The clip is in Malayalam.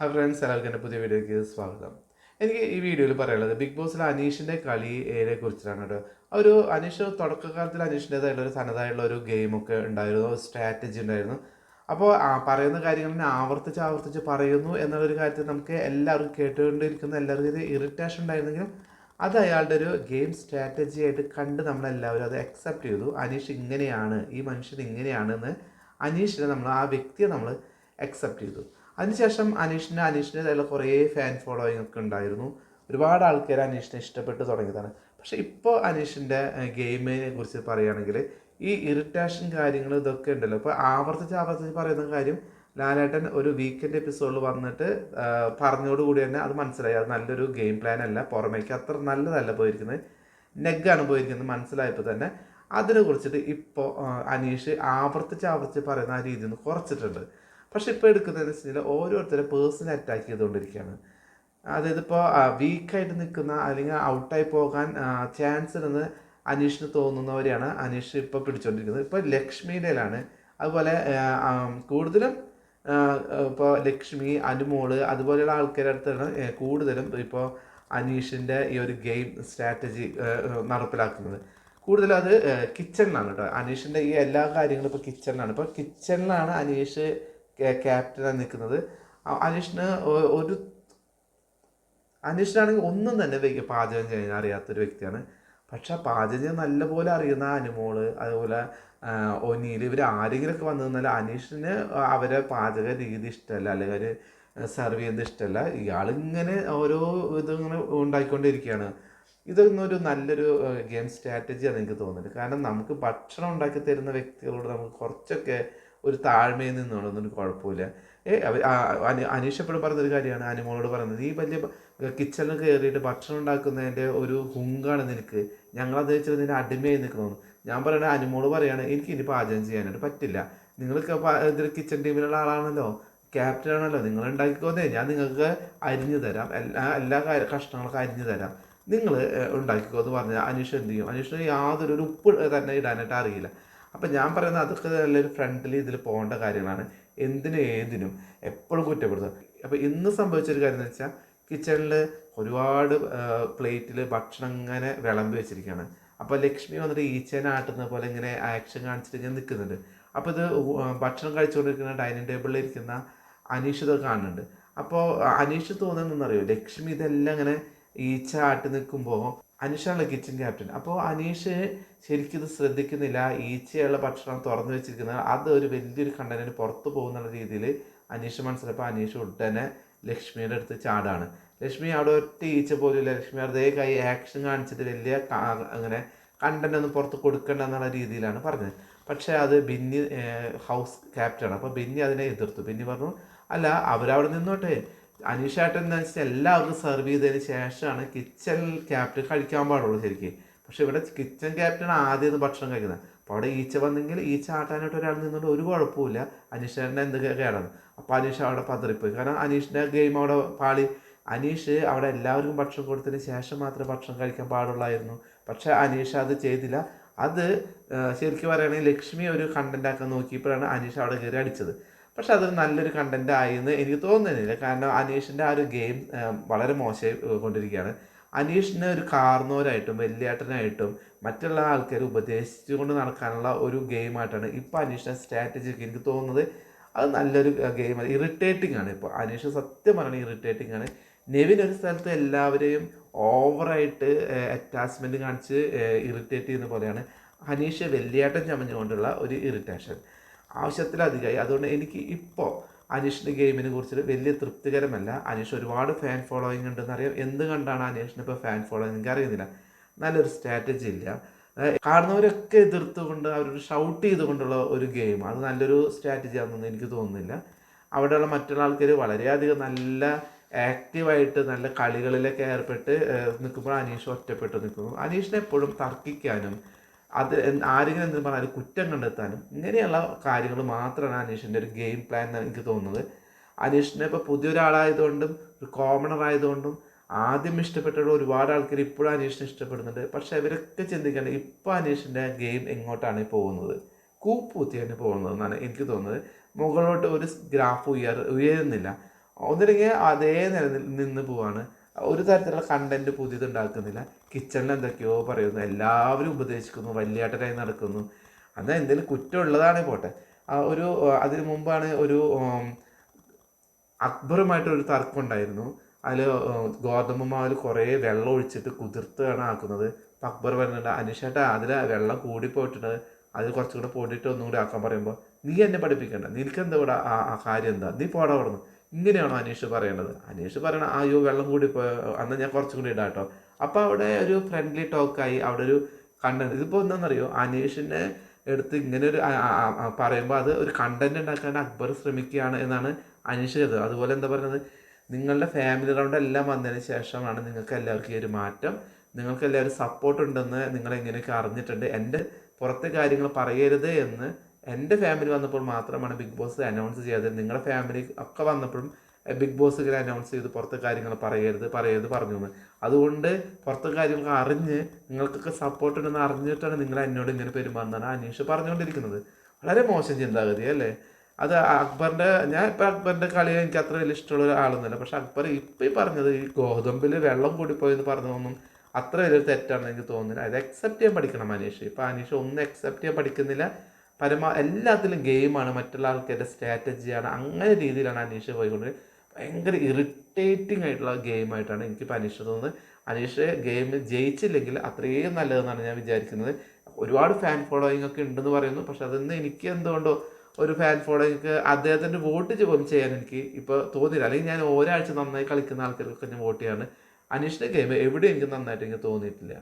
ഹായ് ഫ്രണ്ട്സ് എല്ലാവർക്കും എന്റെ പുതിയ വീഡിയോയ്ക്ക് സ്വാഗതം. എനിക്ക് ഈ വീഡിയോയിൽ പറയാനുള്ളത് ബിഗ് ബോസിലെ അനീഷിന്റെ കളിയെ കുറിച്ചിട്ടാണ് കേട്ടോ. ഒരു അനീഷ് തുടക്കകാലത്തിൽ അനീഷിന്റെതായിട്ടുള്ള ഒരു തനതായുള്ള ഒരു ഗെയിമൊക്കെ ഉണ്ടായിരുന്നു സ്ട്രാറ്റജി ഉണ്ടായിരുന്നു. അപ്പോൾ പറയുന്ന കാര്യങ്ങൾ തന്നെ ആവർത്തിച്ച് ആവർത്തിച്ച് പറയുന്നു എന്നുള്ളൊരു കാര്യത്തിൽ നമുക്ക് എല്ലാവർക്കും കേട്ടുകൊണ്ടിരിക്കുന്ന എല്ലാവർക്കും ഒരു ഇറിറ്റേഷൻ ഉണ്ടായിരുന്നെങ്കിലും അത് അയാളുടെ ഒരു ഗെയിം സ്ട്രാറ്റജി ആയിട്ട് കണ്ട് നമ്മളെല്ലാവരും അത് അക്സെപ്റ്റ് ചെയ്തു. അനീഷ് ഇങ്ങനെയാണ് ഈ മനുഷ്യൻ ഇങ്ങനെയാണെന്ന് അനീഷിനെ നമ്മൾ ആ വ്യക്തിയെ നമ്മൾ അക്സെപ്റ്റ് ചെയ്തു. അതിനുശേഷം അനീഷിന് അനീഷിന്റെതായുള്ള കുറേ ഫാൻ ഫോളോയിങ് ഒക്കെ ഉണ്ടായിരുന്നു. ഒരുപാട് ആൾക്കാർ അനീഷിനെ ഇഷ്ടപ്പെട്ട് തുടങ്ങിയതാണ്. പക്ഷേ ഇപ്പോൾ അനീഷിന്റെ ഗെയിമിനെ കുറിച്ച് പറയുകയാണെങ്കിൽ ഈ ഇറിറ്റേഷൻ കാര്യങ്ങൾ ഇതൊക്കെ ഉണ്ടല്ലോ. ഇപ്പോൾ ആവർത്തിച്ച് ആവർത്തിച്ച് പറയുന്ന കാര്യം ലാലേട്ടൻ ഒരു വീക്കെൻഡ് എപ്പിസോഡിൽ വന്നിട്ട് പറഞ്ഞോടുകൂടി തന്നെ അത് മനസ്സിലായി. അത് നല്ലൊരു ഗെയിം പ്ലാൻ അല്ല. പുറമേക്ക് അത്ര നല്ലതല്ല പോയിരിക്കുന്നത്. നെഗാണ് പോയിരിക്കുന്നത് മനസ്സിലായപ്പോൾ തന്നെ. അതിനെ കുറിച്ചിട്ട് ഇപ്പോൾ അനീഷ് ആവർത്തിച്ച് ആവർത്തിച്ച് പറയുന്ന ആ രീതിയിൽ നിന്ന് കുറച്ചിട്ടുണ്ട്. പക്ഷെ ഇപ്പോൾ എടുക്കുന്നതെന്ന് വെച്ച് കഴിഞ്ഞാൽ ഓരോരുത്തരെ പേഴ്സണൽ അറ്റാക്ക് ചെയ്തുകൊണ്ടിരിക്കുകയാണ് അതായത് ഇപ്പോൾ വീക്കായിട്ട് നിൽക്കുന്ന അല്ലെങ്കിൽ ഔട്ടായി പോകാൻ ചാൻസ് ഉണ്ടെന്ന് അനീഷിന് തോന്നുന്നവരെയാണ്. അനീഷ് ഇപ്പോൾ പിടിച്ചുകൊണ്ടിരിക്കുന്നത്. ഇപ്പോൾ ലക്ഷ്മിയുടെയിലാണ് അതുപോലെ കൂടുതലും ഇപ്പോൾ ലക്ഷ്മി അനുമോൾ അതുപോലെയുള്ള ആൾക്കാരുടെ അടുത്താണ് കൂടുതലും ഇപ്പോൾ അനീഷിന്റെ ഈ ഒരു ഗെയിം സ്ട്രാറ്റജി നടപ്പിലാക്കുന്നത്. കൂടുതലും അത് കിച്ചണിലാണ് കേട്ടോ. അനീഷിന്റെ ഈ എല്ലാ കാര്യങ്ങളും ഇപ്പോൾ കിച്ചണിലാണ് ഇപ്പോൾ കിച്ചണിലാണ് അനീഷ് ക്യാപ്റ്റനായി നിൽക്കുന്നത് അനീഷിന് ഒരു അനീഷിനാണെങ്കിൽ ഒന്നും തന്നെ വ്യക്തി പാചകം ചെയ്യാൻ അറിയാത്തൊരു വ്യക്തിയാണ്. പക്ഷെ ആ പാചകം ചെയ്യാൻ നല്ലപോലെ അറിയുന്ന അനുമോൾ അതുപോലെ ഒനിയിൽ ഇവർ ആരെങ്കിലുമൊക്കെ വന്നു നിന്നാൽ അനീഷിന് അവരെ പാചക രീതി ഇഷ്ടമല്ല. അല്ലെങ്കിൽ അവർ സെർവ് ചെയ്യുന്നത് ഇഷ്ടമല്ല. ഇയാളിങ്ങനെ ഓരോ ഇതിങ്ങനെ ഉണ്ടാക്കിക്കൊണ്ടിരിക്കുകയാണ് ഇതൊന്നും ഒരു നല്ലൊരു ഗെയിം സ്ട്രാറ്റജിയാണ് എനിക്ക് തോന്നുന്നത്. കാരണം നമുക്ക് ഭക്ഷണം ഉണ്ടാക്കി തരുന്ന വ്യക്തികളോട് നമുക്ക് കുറച്ചൊക്കെ ഒരു താഴ്മയിൽ നിന്നുള്ളതൊന്നും കുഴപ്പമില്ല. ഏ അവ- ആ, അനീഷ് എപ്പോഴും പറഞ്ഞൊരു കാര്യമാണ്. അനുമോളോട് പറയുന്നത് ഈ വലിയ കിച്ചണിൽ കയറിയിട്ട് ഭക്ഷണം ഉണ്ടാക്കുന്നതിന്റെ ഒരു ഹുങ്കാണ് നിനക്ക്. ഞങ്ങളത് വെച്ചിട്ട് നിന്നെ അടിമയായി നിൽക്കുന്നു ഞാൻ പറയണ അനുമോൾ പറയാണ് എനിക്ക് ഇനി പാചകം ചെയ്യാനായിട്ട് പറ്റില്ല. നിങ്ങൾക്ക് ഇതൊരു കിച്ചൺ ടീമിലുള്ള ആളാണല്ലോ. ക്യാപ്റ്റൻ ആണല്ലോ. നിങ്ങൾ ഉണ്ടാക്കിക്കോന്നേ. ഞാൻ നിങ്ങൾക്ക് അരിഞ്ഞു തരാം. എല്ലാ എല്ലാ കഷ്ണങ്ങളൊക്കെ അരിഞ്ഞു തരാം. നിങ്ങൾ ഉണ്ടാക്കിക്കോ എന്ന് പറഞ്ഞാൽ അനീഷ് എന്ത് ചെയ്യും? അനീഷിന് യാതൊരു ഉപ്പ് തന്നെ ഇടാനായിട്ട് അറിയില്ല. അപ്പം ഞാൻ പറയുന്നത് അതൊക്കെ നല്ലൊരു ഫ്രണ്ട്ലി ഇതിൽ പോകേണ്ട കാര്യങ്ങളാണ്. എന്തിനും ഏതിനും എപ്പോഴും കുറ്റപ്പെടുത്തുക. അപ്പോൾ ഇന്ന് സംഭവിച്ചൊരു കാര്യം എന്ന് വെച്ചാൽ കിച്ചണിൽ ഒരുപാട് പ്ലേറ്റിൽ ഭക്ഷണം ഇങ്ങനെ വിളമ്പി വെച്ചിരിക്കുകയാണ് അപ്പോൾ ലക്ഷ്മി വന്നിട്ട് ഈച്ചേനെ ആട്ടുന്ന പോലെ ഇങ്ങനെ ആക്ഷൻ കാണിച്ചിട്ട് ഇങ്ങനെ നിൽക്കുന്നുണ്ട്. അപ്പോൾ ഇത് ഭക്ഷണം കഴിച്ചുകൊണ്ടിരിക്കുന്ന ഡൈനിങ് ടേബിളിൽ ഇരിക്കുന്ന അനീഷ് ഇത് കാണുന്നുണ്ട്. അപ്പോൾ അനീഷ് തോന്നുന്നറിയോ ലക്ഷ്മി ഇതെല്ലാം ഇങ്ങനെ ഈച്ച ആട്ടി നിൽക്കുമ്പോൾ അനീഷാണല്ലോ കിച്ചൺ ക്യാപ്റ്റൻ. അപ്പോൾ അനീഷ് ശരിക്കും ഇത് ശ്രദ്ധിക്കുന്നില്ല. ഈച്ചയുള്ള ഭക്ഷണം തുറന്നു വെച്ചിരിക്കുന്നത്. അത് ഒരു വലിയൊരു കണ്ടന്റിന് പുറത്തു പോകുന്നുള്ള രീതിയിൽ അനീഷ് മനസ്സിലപ്പോൾ അനീഷ് ഉടനെ ലക്ഷ്മിയുടെ അടുത്ത് ചാടാണ്. ലക്ഷ്മി അവിടെ ഒറ്റ ഈച്ച പോലുമില്ല. ലക്ഷ്മി വെറുതെ കൈ ആക്ഷൻ കാണിച്ചിട്ട് വലിയ അങ്ങനെ കണ്ടന്റ് ഒന്നും പുറത്ത് കൊടുക്കണ്ട എന്നുള്ള രീതിയിലാണ് പറഞ്ഞത്. പക്ഷേ അത് ബിന്നി ഹൗസ് ക്യാപ്റ്റനാണ് അപ്പോൾ ബിന്നി അതിനെ എതിർത്തു. ബിന്നി പറഞ്ഞു അല്ല അവരവിടെ നിന്നോട്ടെ. അനീഷേട്ടൻ എന്ന് വെച്ചാൽ എല്ലാവർക്കും സെർവ് ചെയ്തതിന് ശേഷമാണ് കിച്ചൺ ക്യാപ്റ്റൻ കഴിക്കാൻ പാടുള്ളൂ ശരിക്കും. പക്ഷെ ഇവിടെ കിച്ചൺ ക്യാപ്റ്റൻ ആദ്യം ഭക്ഷണം കഴിക്കുന്നത്. അപ്പോൾ അവിടെ ഈച്ച വന്നെങ്കിൽ ഈച്ച ആട്ടാനായിട്ട് ഒരാൾ നിന്നുകൊണ്ട് ഒരു കുഴപ്പമില്ല അനീഷേട്ടന്റെ എന്ത് കേടാണ്. അപ്പോൾ അനീഷ് അവിടെ പതറിപ്പോയി. കാരണം അനീഷിന്റെ ഗെയിം അവിടെ പാളി അനീഷ് അവിടെ എല്ലാവർക്കും ഭക്ഷണം കൊടുത്തതിന് ശേഷം മാത്രമേ ഭക്ഷണം കഴിക്കാൻ പാടുള്ളായിരുന്നു. പക്ഷേ അനീഷ് അത് ചെയ്തില്ല. അത് ശരിക്കും പറയുകയാണെങ്കിൽ ലക്ഷ്മി ഒരു കണ്ടന്റ് ആക്കാൻ നോക്കിയപ്പോഴാണ് അനീഷ് അവിടെ കയറി അടിച്ചത്. പക്ഷെ അതൊരു നല്ലൊരു കണ്ടന്റ് ആയെന്ന് എനിക്ക് തോന്നുന്നില്ല. കാരണം അനീഷിന്റെ ആ ഒരു ഗെയിം വളരെ മോശമായി കൊണ്ടിരിക്കുകയാണ്. അനീഷിനെ ഒരു കാർന്നോരായിട്ടും വലിയേട്ടനായിട്ടും മറ്റുള്ള ആൾക്കാർ ഉപദേശിച്ചുകൊണ്ട് നടക്കാനുള്ള ഒരു ഗെയിമായിട്ടാണ് ഇപ്പോൾ അനീഷിന്റെ സ്ട്രാറ്റജി ഒക്കെ എനിക്ക് തോന്നുന്നത്. അത് നല്ലൊരു ഗെയിമാണ് ഇറിറ്റേറ്റിംഗ് ആണ് ഇപ്പോൾ അനീഷ് സത്യം പറഞ്ഞാൽ ഇറിറ്റേറ്റിംഗ് ആണ്. നെവിൻ ഒരു സ്ഥലത്ത് എല്ലാവരെയും ഓവറായിട്ട് അറ്റാച്ച്മെന്റ് കാണിച്ച് ഇറിറ്റേറ്റ് ചെയ്യുന്ന പോലെയാണ് അനീഷ് വെള്ളിയാട്ടം ചമഞ്ഞുകൊണ്ടുള്ള ഒരു ഇറിറ്റേഷൻ ആവശ്യത്തിലധികമായി. അതുകൊണ്ട് എനിക്ക് ഇപ്പോൾ അനീഷിന്റെ ഗെയിമിനെ കുറിച്ചിട്ട് വലിയ തൃപ്തികരമല്ല. അനീഷ് ഒരുപാട് ഫാൻ ഫോളോയിങ് ഉണ്ടെന്ന് അറിയാം. എന്ത് കണ്ടാണ് അനീഷിന് ഇപ്പോൾ ഫാൻ ഫോളോയിങ് എനിക്ക് അറിയുന്നില്ല. നല്ലൊരു സ്ട്രാറ്റജി ഇല്ല. കാണുന്നവരൊക്കെ എതിർത്തുകൊണ്ട് അവരൊരു ഷൗട്ട് ചെയ്തുകൊണ്ടുള്ള ഒരു ഗെയിം അത് നല്ലൊരു സ്ട്രാറ്റജി ആണെന്ന് എനിക്ക് തോന്നുന്നില്ല. അവിടെയുള്ള മറ്റുള്ള ആൾക്കാർ വളരെയധികം നല്ല ആക്റ്റീവായിട്ട് നല്ല കളികളിലൊക്കെ ഏർപ്പെട്ട് നിൽക്കുമ്പോൾ അനീഷ് ഒറ്റപ്പെട്ട് നിൽക്കുന്നു. അനീഷിനെ എപ്പോഴും തർക്കിക്കാനും അത് എന്ത് ആരെങ്കിലും എന്തെങ്കിലും പറഞ്ഞാൽ കുറ്റം കണ്ടെത്താനും ഇങ്ങനെയുള്ള കാര്യങ്ങൾ മാത്രമാണ് അനീഷിന്റെ ഒരു ഗെയിം പ്ലാൻ എന്നാണ് എനിക്ക് തോന്നുന്നത്. അനീഷിനെ ഇപ്പോൾ പുതിയൊരാളായതുകൊണ്ടും ഒരു കോമണർ ആയതുകൊണ്ടും ആദ്യം ഇഷ്ടപ്പെട്ടുള്ള ഒരുപാട് ആൾക്കാർ ഇപ്പോഴും അനീഷിനെ ഇഷ്ടപ്പെടുന്നുണ്ട്. പക്ഷേ അവരൊക്കെ ചിന്തിക്കേണ്ട ഇപ്പോൾ അനീഷിന്റെ ഗെയിം എങ്ങോട്ടാണ് പോകുന്നത്? കൂപ്പൂത്തിയാണ് പോകുന്നത് എന്നാണ് എനിക്ക് തോന്നുന്നത്. മുകളിലോട്ട് ഒരു ഗ്രാഫ് ഉയർ ഉയരുന്നില്ല. ഒന്നില്ലെങ്കിൽ അതേ നില നിന്ന് പോവാണ്. ഒരു തരത്തിലുള്ള കണ്ടന്റ് പുതിയത് ഉണ്ടാക്കുന്നില്ല. കിച്ചണിൽ എന്തൊക്കെയോ പറയുന്നു. എല്ലാവരും ഉപദേശിക്കുന്നു. വലിയേട്ടനായി നടക്കുന്നു. എന്നാൽ എന്തെങ്കിലും കുറ്റമുള്ളതാണ് പോട്ടെ. ഒരു അതിനു മുമ്പാണ് ഒരു അക്ബറുമായിട്ടൊരു തർക്കം ഉണ്ടായിരുന്നു അതിൽ ഗോതമ്പ് മാവിൽ കുറേ വെള്ളം ഒഴിച്ചിട്ട് കുതിർത്താണ് ആക്കുന്നത്. അപ്പം അക്ബർ പറഞ്ഞിട്ടുണ്ട് അനുഷേട്ട അതിൽ വെള്ളം കൂടി പോയിട്ടുണ്ട്. അതിൽ കുറച്ചും കൂടെ പൊടിയിട്ട് ഒന്നും കൂടി ആക്കാൻ പറയുമ്പോൾ നീ എന്നെ പഠിപ്പിക്കണ്ട. നിനക്ക് എന്താ ഇവിടെ ആ കാര്യം എന്താ? നീ പോടാ പറഞ്ഞു ഇങ്ങനെയാണോ അനീഷ് പറയേണ്ടത് അനീഷ് പറയണ അയ്യോ വെള്ളം കൂടി പോയ? അന്ന് ഞാൻ കുറച്ചും കൂടി ഇടാം കേട്ടോ അപ്പോൾ അവിടെ ഒരു ഫ്രണ്ട്ലി ടോക്കായി അവിടെ ഒരു കണ്ടന്റ് ഇതിപ്പോൾ എന്താണെന്നറിയോ അനീഷിനെ എടുത്ത് ഇങ്ങനെ ഒരു പറയുമ്പോൾ അത് ഒരു കണ്ടന്റ് ഉണ്ടാക്കാൻ അക്ബർ ശ്രമിക്കുകയാണ് എന്നാണ് അനീഷ് ചെയ്തത് അതുപോലെ എന്താ പറയുന്നത്? നിങ്ങളുടെ ഫാമിലി റൗണ്ട് എല്ലാം വന്നതിന് ശേഷമാണ് നിങ്ങൾക്ക് എല്ലാവർക്കും ഈ ഒരു മാറ്റം. നിങ്ങൾക്ക് എല്ലാവരും സപ്പോർട്ട് ഉണ്ടെന്ന് നിങ്ങൾ അറിഞ്ഞിട്ടുണ്ട്. എന്റെ പുറത്തെ കാര്യങ്ങൾ പറയരുത് എന്ന് എന്റെ ഫാമിലി വന്നപ്പോൾ മാത്രമാണ് ബിഗ് ബോസ് അനൗൺസ് ചെയ്തത്. നിങ്ങളുടെ ഫാമിലി ഒക്കെ വന്നപ്പോഴും ബിഗ് ബോസ് ഇങ്ങനെ അനൗൺസ് ചെയ്ത് പുറത്തെ കാര്യങ്ങൾ പറയരുത് പറയരുത് പറഞ്ഞു എന്ന്. അതുകൊണ്ട് പുറത്തെ കാര്യങ്ങൾ അറിഞ്ഞ് നിങ്ങൾക്കൊക്കെ സപ്പോർട്ട് ഉണ്ടെന്ന് അറിഞ്ഞിട്ടാണ് നിങ്ങൾ എന്നോട് ഇങ്ങനെ പെരുമാറുന്നതാണ് അനീഷ് പറഞ്ഞുകൊണ്ടിരിക്കുന്നത്. വളരെ മോശം ചിന്താഗതി അല്ലേ? അത് അക്ബറിന്റെ ഞാൻ ഇപ്പം അക്ബറിന്റെ കളി എനിക്ക് അത്ര വലിയ ഇഷ്ടമുള്ള ഒരാളൊന്നുമില്ല. പക്ഷെ അക്ബർ ഇപ്പം ഈ പറഞ്ഞത് ഈ ഗോതമ്പിൽ വെള്ളം കൂടിപ്പോയെന്ന് പറഞ്ഞതൊന്നും അത്ര വലിയൊരു തെറ്റാണെന്ന് എനിക്ക് തോന്നുന്നില്ല. അത് അക്സെപ്റ്റ് ചെയ്യാൻ പഠിക്കണം അനീഷ്. ഇപ്പം അനീഷ് ഒന്നും അക്സെപ്റ്റ് ചെയ്യാൻ പഠിക്കുന്നില്ല. പരമാ എല്ലാത്തിലും ഗെയിമാണ് മറ്റുള്ള ആൾക്കാരുടെ സ്ട്രാറ്റജിയാണ് അങ്ങനെ രീതിയിലാണ് അനീഷ് പോയിക്കൊണ്ട് ഭയങ്കര ഇറിറ്റേറ്റിംഗ് ആയിട്ടുള്ള ഗെയിമായിട്ടാണ് എനിക്ക് അനീഷ് തോന്നുന്നത്. അനീഷ് ഗെയിം ജയിച്ചില്ലെങ്കിൽ അത്രയും നല്ലതെന്നാണ് ഞാൻ വിചാരിക്കുന്നത്. ഒരുപാട് ഫാൻ ഫോളോയിങ് ഒക്കെ ഉണ്ടെന്ന് പറയുന്നു പക്ഷെ അതൊന്നും എനിക്ക് എന്തുകൊണ്ടോ ഒരു ഫാൻ ഫോളോയിങ് അദ്ദേഹത്തിന്റെ വോട്ട് പോലും ചെയ്യാൻ എനിക്ക് ഇപ്പോൾ തോന്നിയില്ല. അല്ലെങ്കിൽ ഞാൻ ഒരാഴ്ച നന്നായി കളിക്കുന്ന ആൾക്കാർക്കൊക്കെ ഞാൻ വോട്ട് ചെയ്യാണ്. അനീഷിന്റെ ഗെയിം എവിടെയും എനിക്ക് നന്നായിട്ട് എനിക്ക് തോന്നിയിട്ടില്ല.